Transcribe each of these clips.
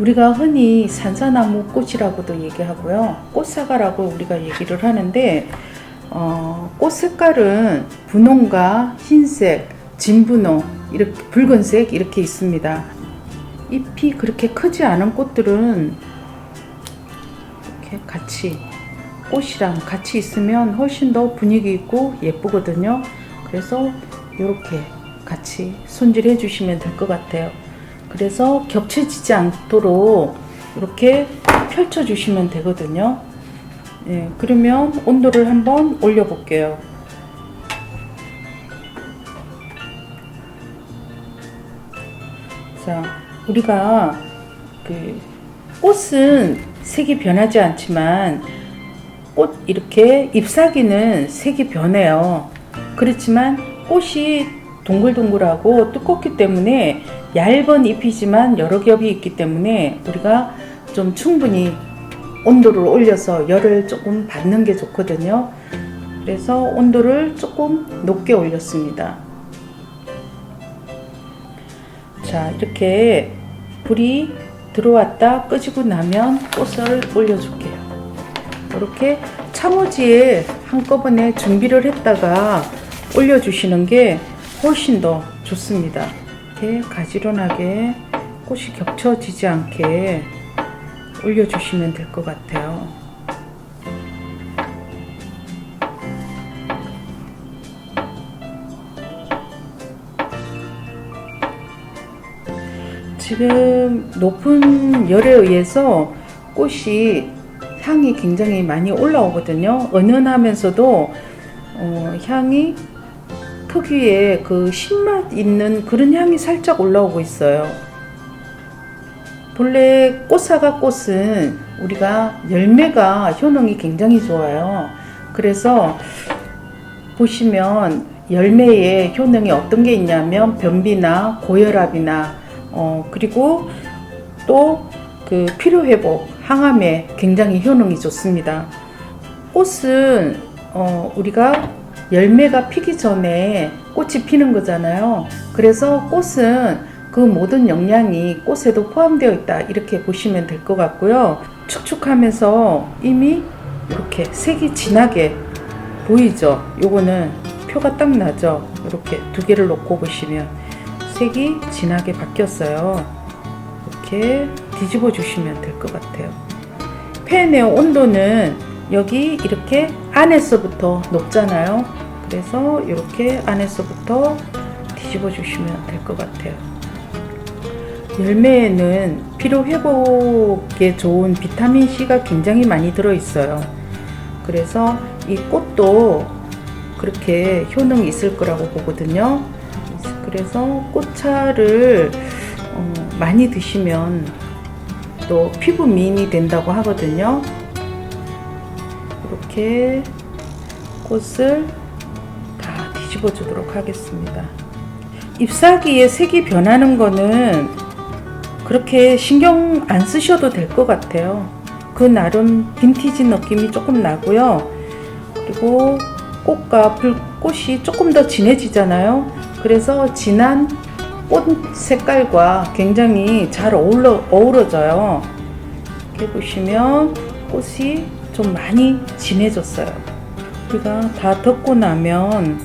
우리가 흔히 산사나무 꽃이라고도 얘기하고요. 꽃사과라고 우리가 얘기를 하는데 어, 꽃 색깔은 분홍과 흰색, 진분홍, 이렇게 붉은색 이렇게 있습니다. 잎이 그렇게 크지 않은 꽃들은 이렇게 같이 꽃이랑 같이 있으면 훨씬 더 분위기 있고 예쁘거든요. 그래서 이렇게 같이 손질해 주시면 될 것 같아요. 그래서 겹쳐지지 않도록 이렇게 펼쳐 주시면 되거든요. 예, 그러면 온도를 한번 올려 볼게요. 자, 우리가 그 꽃은 색이 변하지 않지만 꽃 이렇게 잎사귀는 색이 변해요. 그렇지만 꽃이 동글동글하고 두껍기 때문에 얇은 잎이지만 여러 겹이 있기 때문에 우리가 좀 충분히 온도를 올려서 열을 조금 받는 게 좋거든요. 그래서 온도를 조금 높게 올렸습니다. 자, 이렇게 불이 들어왔다 끄지고 나면 꽃을 올려줄게요. 이렇게 차모지에 한꺼번에 준비를 했다가 올려주시는 게 훨씬 더 좋습니다. 이렇게 가지런하게 꽃이 겹쳐지지 않게 올려주시면 될 것 같아요. 지금 높은 열에 의해서 꽃이 향이 굉장히 많이 올라오거든요. 은은하면서도 어, 향이 특유의 그 신맛 있는 그런 향이 살짝 올라오고 있어요. 본래 꽃사과 꽃은 우리가 열매가 효능이 굉장히 좋아요. 그래서 보시면 열매의 효능이 어떤 게 있냐면 변비나 고혈압이나 어 그리고 또 그 피로 회복, 항암에 굉장히 효능이 좋습니다. 꽃은 어 우리가 열매가 피기 전에 꽃이 피는 거잖아요. 그래서 꽃은 그 모든 영양이 꽃에도 포함되어 있다. 이렇게 보시면 될 것 같고요. 축축하면서 이미 이렇게 색이 진하게 보이죠? 요거는 표가 딱 나죠? 이렇게 두 개를 놓고 보시면 색이 진하게 바뀌었어요. 이렇게 뒤집어 주시면 될 것 같아요. 팬의 온도는 여기 이렇게 안에서부터 높잖아요. 그래서 이렇게 안에서부터 뒤집어 주시면 될 것 같아요. 열매에는 피로 회복에 좋은 비타민 C가 굉장히 많이 들어 있어요. 그래서 이 꽃도 그렇게 효능이 있을 거라고 보거든요. 그래서 꽃차를 어, 많이 드시면 또 피부 미인이 된다고 하거든요. 이렇게 꽃을 다 뒤집어 주도록 하겠습니다. 잎사귀의 색이 변하는 거는 그렇게 신경 안 쓰셔도 될 것 같아요. 그 나름 빈티지 느낌이 조금 나고요. 그리고 꽃과 불꽃이 조금 더 진해지잖아요. 그래서 진한 꽃 색깔과 굉장히 잘 어울러, 어우러져요. 이렇게 보시면 꽃이 좀 많이 진해졌어요. 우리가 다 덮고 나면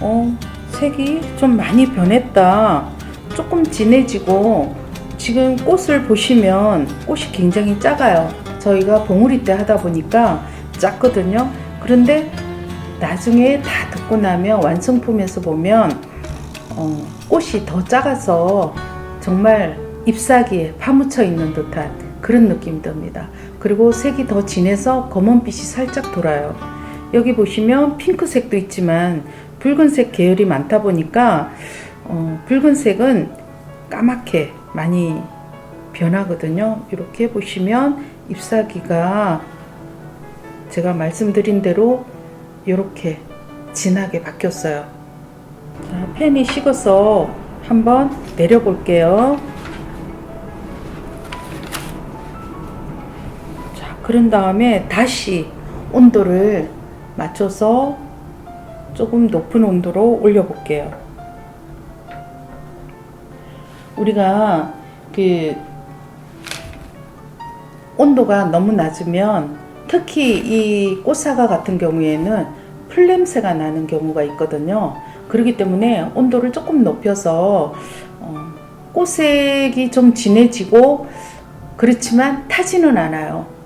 어, 색이 좀 많이 변했다. 조금 진해지고 지금 꽃을 보시면 꽃이 굉장히 작아요. 저희가 봉우리 때 하다 보니까 작거든요. 그런데 나중에 다 듣고 나면 완성품에서 보면 어, 꽃이 더 작아서 정말 잎사귀에 파묻혀 있는 듯한 그런 느낌이 듭니다. 그리고 색이 더 진해서 검은빛이 살짝 돌아요. 여기 보시면 핑크색도 있지만 붉은색 계열이 많다 보니까 어, 붉은색은 까맣게 많이 변하거든요. 이렇게 보시면 잎사귀가 제가 말씀드린 대로 이렇게 진하게 바뀌었어요. 자, 팬이 식어서 한번 내려볼게요. 그런 다음에 다시 온도를 맞춰서 조금 높은 온도로 올려볼게요. 우리가 그 온도가 너무 낮으면 특히 이 꽃사과 같은 경우에는 풀냄새가 나는 경우가 있거든요. 그렇기 때문에 온도를 조금 높여서 어, 꽃색이 좀 진해지고 그렇지만 타지는 않아요.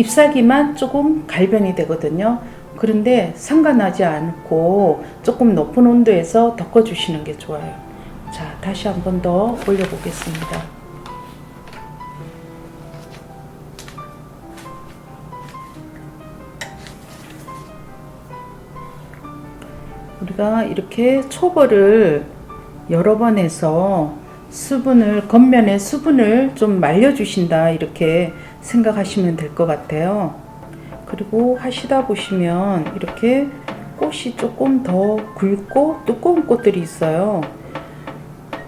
잎사귀만 조금 갈변이 되거든요. 그런데 상관하지 않고 조금 높은 온도에서 덮어주시는 게 좋아요. 자, 다시 한 번 더 올려보겠습니다. 우리가 이렇게 초벌을 여러 번 해서 수분을 겉면에 수분을 좀 말려주신다 이렇게 생각하시면 될 것 같아요. 그리고 하시다 보시면 이렇게 꽃이 조금 더 굵고 두꺼운 꽃들이 있어요.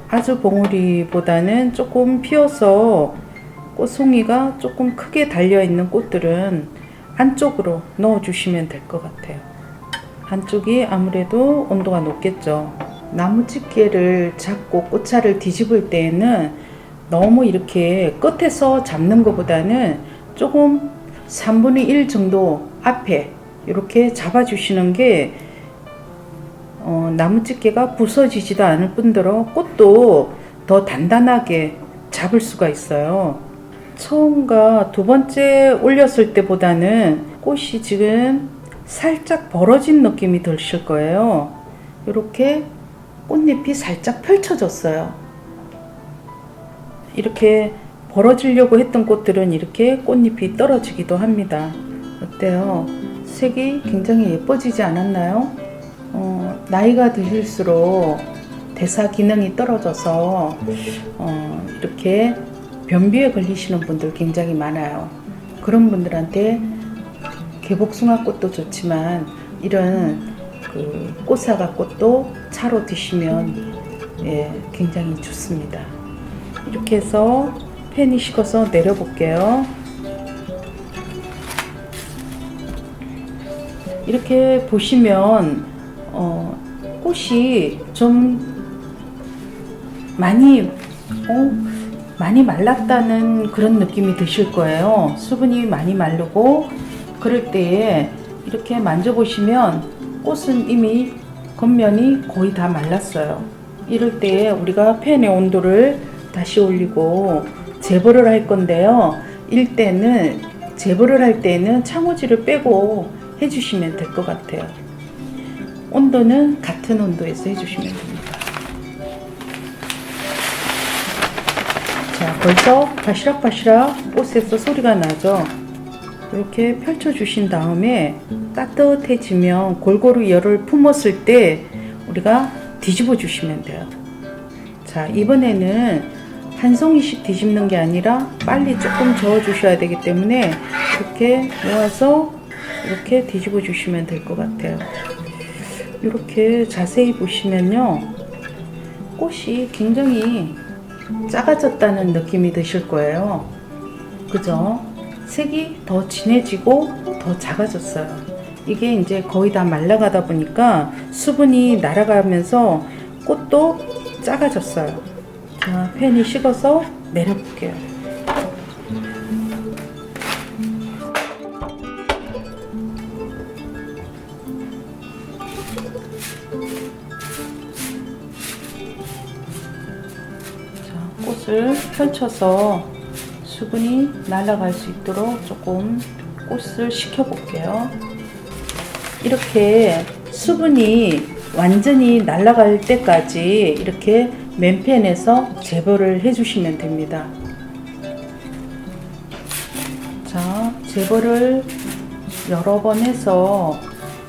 아주 봉우리보다는 조금 피어서 꽃송이가 조금 크게 달려 있는 꽃들은 안쪽으로 넣어 주시면 될 것 같아요. 한쪽이 아무래도 온도가 높겠죠. 나무 집게를 잡고 꽃차를 뒤집을 때에는 너무 이렇게 끝에서 잡는 것보다는 조금 3분의 1 정도 앞에 이렇게 잡아주시는 게 어, 나무 집게가 부서지지도 않을 뿐더러 꽃도 더 단단하게 잡을 수가 있어요. 처음과 두 번째 올렸을 때보다는 꽃이 지금 살짝 벌어진 느낌이 드실 거예요. 이렇게 꽃잎이 살짝 펼쳐졌어요. 이렇게 벌어지려고 했던 꽃들은 이렇게 꽃잎이 떨어지기도 합니다. 어때요? 색이 굉장히 예뻐지지 않았나요? 어, 나이가 드실수록 대사 기능이 떨어져서 어, 이렇게 변비에 걸리시는 분들 굉장히 많아요. 그런 분들한테 개복숭아 꽃도 좋지만 이런 그 꽃사과 꽃도 차로 드시면 예, 굉장히 좋습니다. 이렇게 해서 팬이 식어서 내려볼게요. 이렇게 보시면 어, 꽃이 좀 많이 어, 많이 말랐다는 그런 느낌이 드실 거예요. 수분이 많이 마르고 그럴 때에 이렇게 만져보시면 꽃은 이미 겉면이 거의 다 말랐어요. 이럴 때에 우리가 팬의 온도를 다시 올리고 제거를 할 건데요. 일 때는 제거를 할 때는 창호지를 빼고 해주시면 될 것 같아요. 온도는 같은 온도에서 해주시면 됩니다. 자, 벌써 바시락바시락 꽃에서 소리가 나죠? 이렇게 펼쳐주신 다음에 따뜻해지면 골고루 열을 품었을 때 우리가 뒤집어 주시면 돼요. 자, 이번에는 한 송이씩 뒤집는 게 아니라 빨리 조금 저어 주셔야 되기 때문에 이렇게 모아서 이렇게 뒤집어 주시면 될 것 같아요. 이렇게 자세히 보시면요. 꽃이 굉장히 작아졌다는 느낌이 드실 거예요. 그죠? 색이 더 진해지고 더 작아졌어요. 이게 이제 거의 다 말라가다 보니까 수분이 날아가면서 꽃도 작아졌어요. 자, 팬이 식어서 내려볼게요. 자, 꽃을 펼쳐서 수분이 날아갈 수 있도록 조금 꽃을 식혀 볼게요. 이렇게 수분이 완전히 날아갈 때까지 이렇게 맨팬에서 제거를 해주시면 됩니다. 자, 제거를 여러 번 해서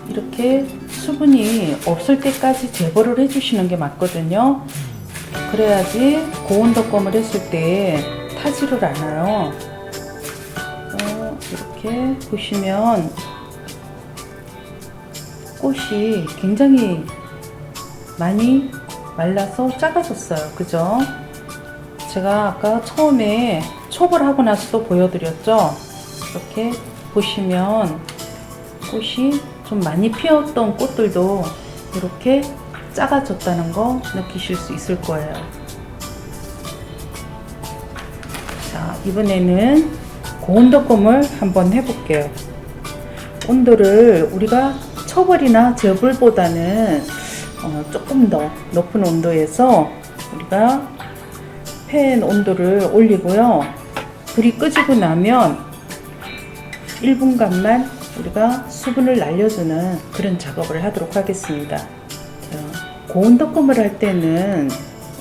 이렇게 수분이 없을 때까지 제거를 해주시는 게 맞거든요. 그래야지 고온덕검을 했을 때 타지를 않아요. 어, 이렇게 보시면 꽃이 굉장히 많이 말라서 작아졌어요. 그죠? 제가 아까 처음에 촉을 하고 나서도 보여드렸죠? 이렇게 보시면 꽃이 좀 많이 피었던 꽃들도 이렇게 작아졌다는 거 느끼실 수 있을 거예요. 자, 이번에는 고온덮음을 한번 해볼게요. 온도를 우리가 초벌이나 저불보다는 어, 조금 더 높은 온도에서 우리가 팬 온도를 올리고요. 불이 끄지고 나면 1분간만 우리가 수분을 날려주는 그런 작업을 하도록 하겠습니다. 자, 고온덮음을 할 때는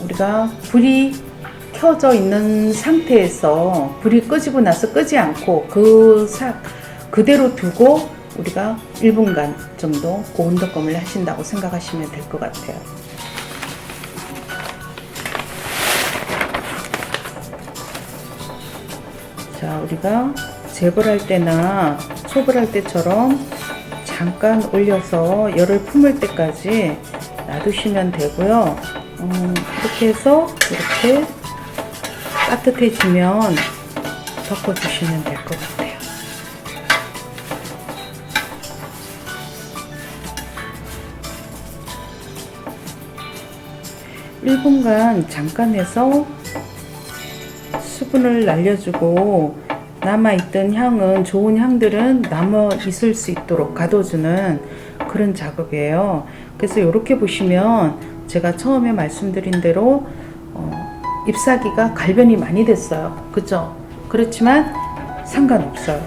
우리가 불이 켜져 있는 상태에서 불이 끄지고 나서 끄지 않고 그 사, 그대로 두고 우리가 1분간 정도 고온덮음을 하신다고 생각하시면 될 것 같아요. 자, 우리가 재벌할 때나 초벌할 때처럼 잠깐 올려서 열을 품을 때까지 놔두시면 되고요. 음, 이렇게 해서 이렇게 따뜻해지면 덮어주시면 될 것 같아요. 일분간 잠깐 해서 수분을 날려주고 남아있던 향은 좋은 향들은 남아 있을 수 있도록 가둬주는 그런 작업이에요. 그래서 이렇게 보시면 제가 처음에 말씀드린 대로 어, 잎사귀가 갈변이 많이 됐어요. 그죠? 그렇지만 상관없어요.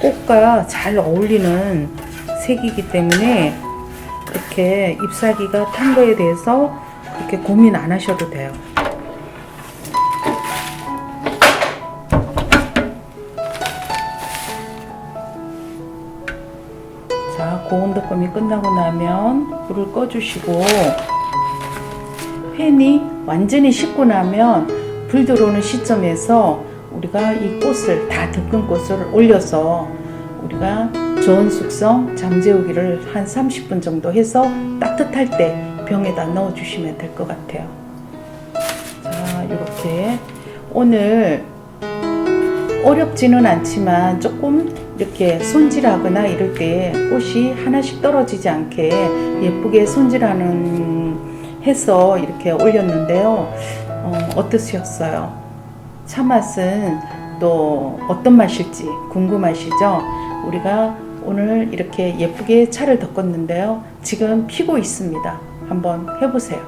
꽃과 잘 어울리는 색이기 때문에 그렇게 잎사귀가 탄 거에 대해서 그렇게 고민 안 하셔도 돼요. 자, 고온덮음이 끝나고 나면 불을 꺼주시고 팬이 완전히 식고 나면 불 들어오는 시점에서 우리가 이 꽃을 다 덮은 꽃을 올려서 우리가 저온 숙성 잠재우기를 한 30분 정도 해서 따뜻할 때 병에다 넣어 주시면 될 것 같아요. 자, 이렇게 오늘 어렵지는 않지만 조금 이렇게 손질하거나 이럴 때 꽃이 하나씩 떨어지지 않게 예쁘게 손질하는 해서 이렇게 올렸는데요. 어, 어떠셨어요? 차 맛은 또 어떤 맛일지 궁금하시죠? 우리가 오늘 이렇게 예쁘게 차를 덮었는데요. 지금 피고 있습니다. 한번 해보세요.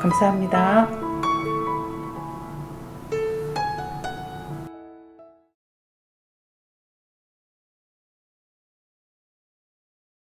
감사합니다.